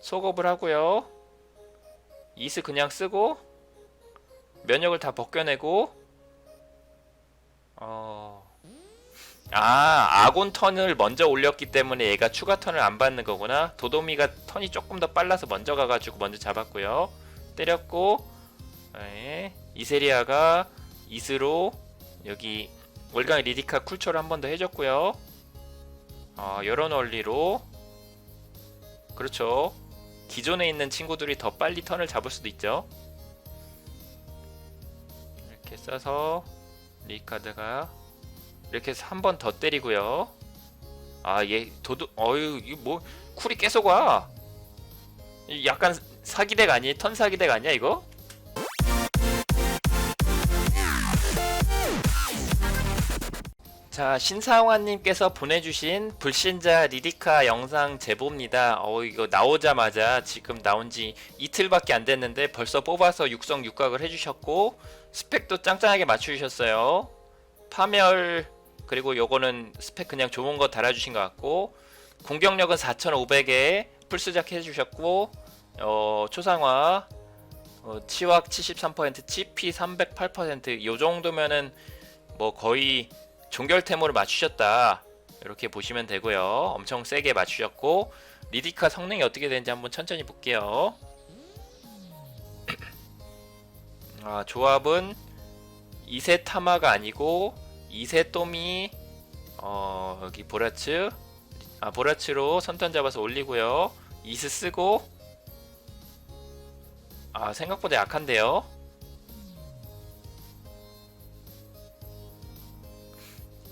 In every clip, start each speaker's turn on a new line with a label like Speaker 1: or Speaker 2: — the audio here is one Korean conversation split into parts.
Speaker 1: 속업을 하고요. 이스 그냥 쓰고 면역을 다 벗겨내고 어... 아 아곤 턴을 먼저 올렸기 때문에 얘가 추가 턴을 안 받는 거구나 도도미가 턴이 조금 더 빨라서 먼저 가가지고 먼저 잡았고요 때렸고 네. 이세리아가 이스로 여기 월강 리디카 쿨초를 한 번 더 해줬고요 어, 이런 원리로 그렇죠 기존에 있는 친구들이 더 빨리 턴을 잡을 수도 있죠 이렇게 써서 리카드가 이렇게 해서 한 번 더 때리고요. 아, 얘 도도 어유 이거 뭐 쿨이 계속 와. 이 약간 사기덱 아니? 턴 사기덱 아니야 이거? 자 신상환님께서 보내주신 불신자 리디카 영상 제보입니다. 어 이거 나오자마자 지금 나온 지 이틀밖에 안 됐는데 벌써 뽑아서 육성 육각을 해주셨고 스펙도 짱짱하게 맞추셨어요. 파멸 그리고 요거는 스펙 그냥 좋은 거 달아주신 것 같고 공격력은 4,500에 풀스작 해주셨고 어, 초상화 어, 치확 73% 치피 308%요 정도면은 뭐 거의 종결템으로 맞추셨다. 이렇게 보시면 되고요. 엄청 세게 맞추셨고 리디카 성능이 어떻게 되는지 한번 천천히 볼게요. 아 조합은 이세 타마가 아니고 이세 또미 어 여기 보라츠 아 보라츠로 선턴 잡아서 올리고요. 이스 쓰고 아 생각보다 약한데요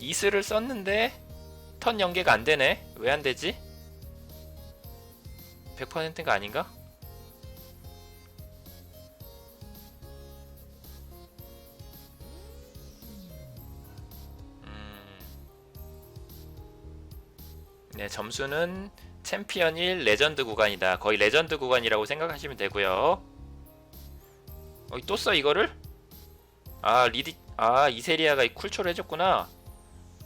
Speaker 1: 이스를 썼는데 턴 연계가 안 되네 왜 안 되지 100%가 아닌가 네, 점수는 챔피언 1 레전드 구간이다. 거의 레전드 구간이라고 생각하시면 되고요. 어, 또 써 이거를? 아, 리디 아, 이세리아가 이 쿨초를 해줬구나.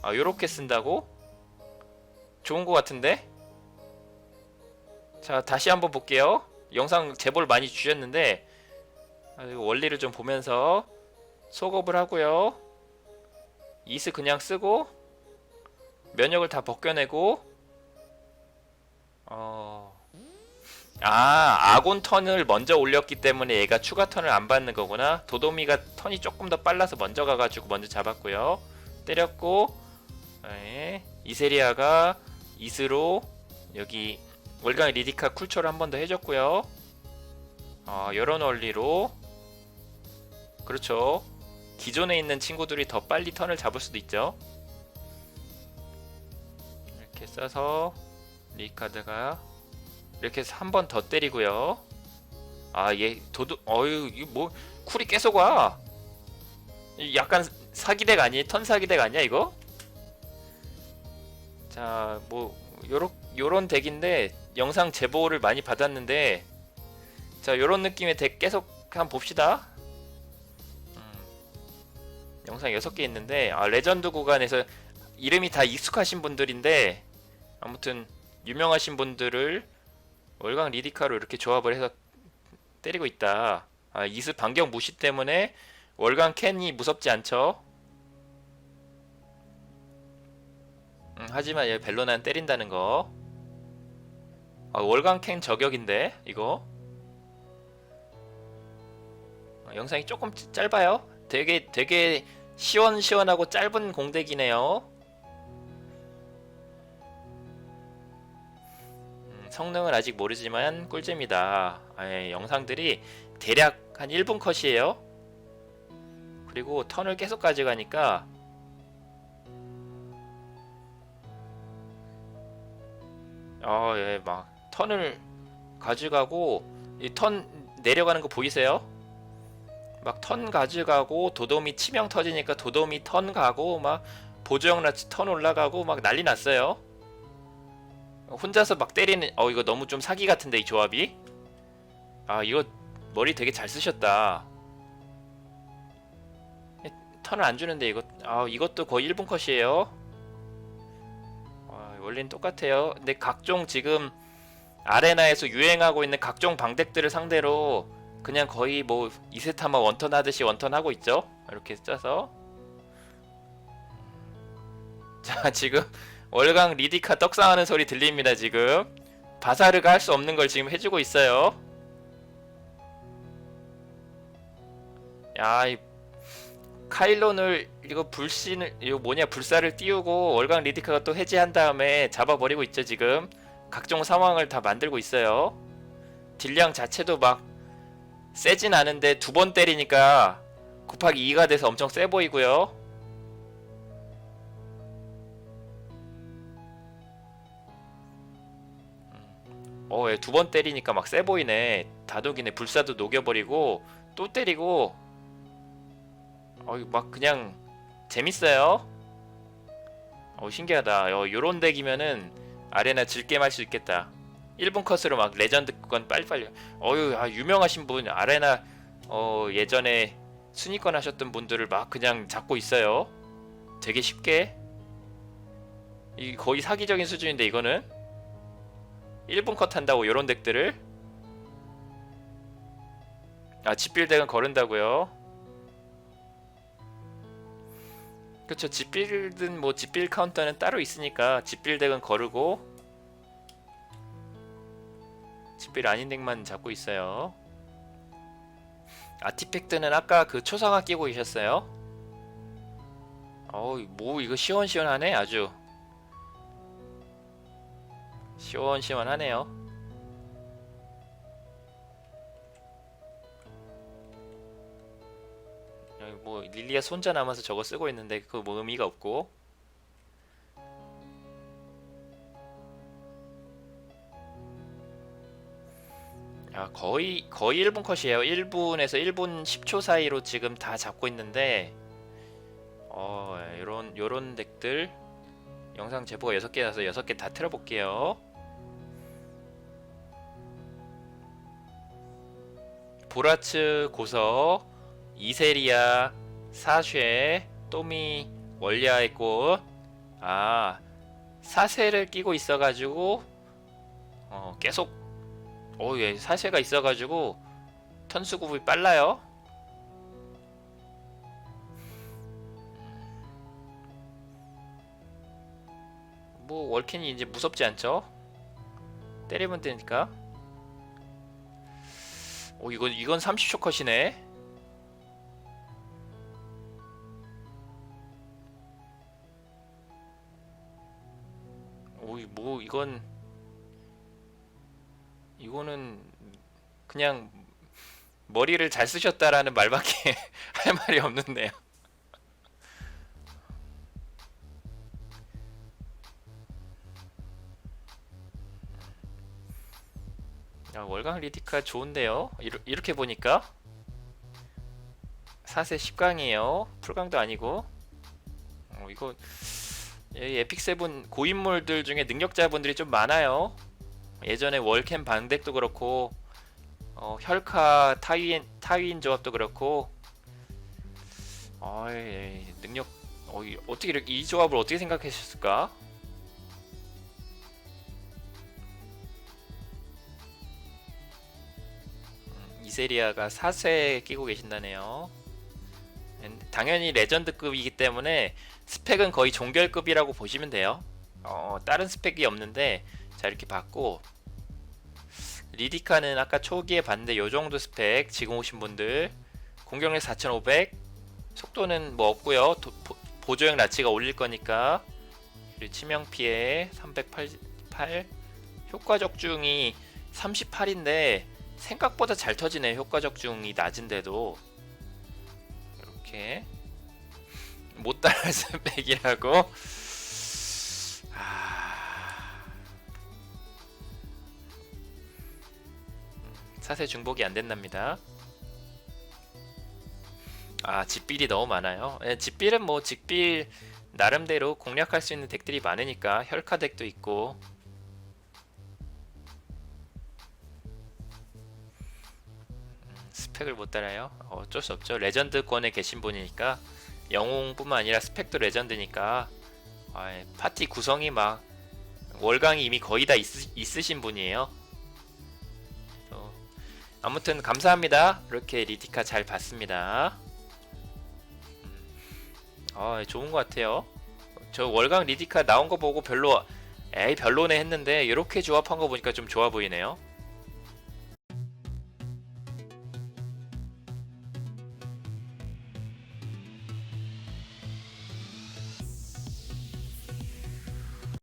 Speaker 1: 아, 요렇게 쓴다고? 좋은 거 같은데? 자, 다시 한번 볼게요. 영상 제보를 많이 주셨는데 아, 원리를 좀 보면서 속업을 하고요. 이스 그냥 쓰고 면역을 다 벗겨내고 어... 아 아곤 턴을 먼저 올렸기 때문에 얘가 추가 턴을 안 받는 거구나 도도미가 턴이 조금 더 빨라서 먼저 가가지고 먼저 잡았고요 때렸고 네. 이세리아가 이스로 여기 월강 리디카 쿨초를 한 번 더 해줬고요 어, 이런 원리로 그렇죠 기존에 있는 친구들이 더 빨리 턴을 잡을 수도 있죠 이렇게 써서 리카드가 이렇게 해서 한 번 더 때리고요. 아, 얘 도도 어유 이거 뭐 쿨이 계속 와. 이 약간 사기덱 아니? 턴 사기덱 아니야 이거? 자, 뭐 요런 요런 덱인데 영상 제보를 많이 받았는데 자, 요런 느낌의 덱 계속 한번 봅시다. 음, 영상 6개 있는데 아, 레전드 구간에서 이름이 다 익숙하신 분들인데 아무튼 유명하신 분들을 월강 리디카로 이렇게 조합을 해서 때리고 있다. 아, 이스 반경 무시 때문에 월강 캔이 무섭지 않죠? 음, 하지만 얘 벨로나는 때린다는 거. 아, 월강 캔 저격인데 이거. 아, 영상이 조금 짧아요. 되게 되게 시원시원하고 짧은 공대기네요. 성능은 아직 모르지만 꿀잼이다. 아, 영상들이 대략 한 1분 컷이에요. 그리고 턴을 계속 가져가니까 어, 예, 막 턴을 가져가고 이 턴 내려가는 거 보이세요? 막 턴 가져가고 도도미 치명 터지니까 도도미 턴 가고 막 보조형 라치 턴 올라가고 막 난리 났어요. 혼자서 막 때리는 어 이거 너무 좀 사기 같은데 이 조합이 아 이거 머리 되게 잘 쓰셨다 턴을 안 주는데 이거 아 이것도 거의 1분 컷이에요 아, 원리는 똑같아요 근데 각종 지금 아레나에서 유행하고 있는 각종 방덱들을 상대로 그냥 거의 뭐 이세타마 원턴 하듯이 원턴 하고 있죠. 이렇게 짜서 자 지금 월강 리디카 떡상하는 소리 들립니다 지금 바사르가 할 수 없는 걸 지금 해주고 있어요. 야, 이 카일론을 이거 불신을 이거 뭐냐 불사를 띄우고 월강 리디카가 또 해제한 다음에 잡아버리고 있죠 지금 각종 상황을 다 만들고 있어요. 딜량 자체도 막 세진 않은데 두 번 때리니까 곱하기 2가 돼서 엄청 세 보이고요. 어, 예, 두 번 때리니까 막 세 보이네. 다독이네. 불사도 녹여버리고 또 때리고. 어, 막 그냥 재밌어요. 어, 신기하다. 어, 요런 덱이면은 아레나 질게임 할수 있겠다. 1분 컷으로 막 레전드 건 빨리빨리. 어유, 아, 유명하신 분 아레나 어, 예전에 순위권 하셨던 분들을 막 그냥 잡고 있어요. 되게 쉽게. 이 거의 사기적인 수준인데 이거는 1분 컷 한다고 요런 덱들을 아 집빌 덱은 거른다고요 그쵸 집빌든 뭐 집빌 카운터는 따로 있으니까 집빌 덱은 거르고 집빌 아닌 덱만 잡고 있어요. 아티팩트는 아까 그 초상화 끼고 계셨어요? 어우 뭐 이거 시원시원하네 아주. 시원시원하네요. 뭐 릴리아 손자 남아서 저거 쓰고 있는데 그거 뭐 의미가 없고. 야 거의 거의 1분 컷이에요. 1분에서 1분 10초 사이로 지금 다 잡고 있는데 어 요런 요런 덱들. 영상 제보가 6개라서 6개 다 틀어 볼게요. 보라츠 고서 이세리아 사쉐 또미 월야의 꽃 아 사세를 끼고 있어가지고 어 계속 어예 사세가 있어가지고 턴수급이 빨라요. 뭐 월캔이 이제 무섭지 않죠? 때리면 되니까. 오 이건 이건 30초 컷이네. 뭐 이건 이거는 그냥 머리를 잘 쓰셨다라는 말밖에 할 말이 없는데요. 야, 월강 리디카 좋은데요? 이러, 이렇게 보니까 4세 10강이에요. 풀강도 아니고. 어, 이거 이 에픽세븐 고인물들 중에 능력자분들이 좀 많아요. 예전에 월캠 방덱도 그렇고 어, 혈카 타윈 타윈 조합도 그렇고 어이, 능력 어, 이- 어떻게 이렇게 이 조합을 어떻게 생각하셨을까? 이세리아가 4세 끼고 계신다네요. 음, 당연히 레전드급이기 때문에 스펙은 거의 종결급이라고 보시면 돼요. 어, 다른 스펙이 없는데 자 이렇게 봤고. 리디카는 아까 초기에 봤는데 요 정도 스펙 지금 오신 분들. 공격력 4500 속도는 뭐 없고요. 도, 보, 보조형 라치가 올릴 거니까. 치명 피해 388 효과 적중이 38인데 생각보다 잘 터지네 효과 적중이 낮은데도 이렇게 못 따라 스펙이라고 아... 사세 중복이 안 된답니다. 아 집빌이 너무 많아요. 예, 집빌은 뭐 집빌 나름대로 공략할 수 있는 덱들이 많으니까 혈카 덱도 있고 스펙을 못 따라요. 어쩔 수 없죠. 레전드권에 계신 분이니까 영웅뿐만 아니라 스펙도 레전드니까 아이, 파티 구성이 막 월강이 이미 거의 다 있으, 있으신 분이에요. 아무튼 감사합니다. 이렇게 리디카 잘 봤습니다. 음. 아 좋은 것 같아요. 저 월강 리디카 나온 거 보고 별로 에이 별로네 했는데 이렇게 조합한 거 보니까 좀 좋아 보이네요.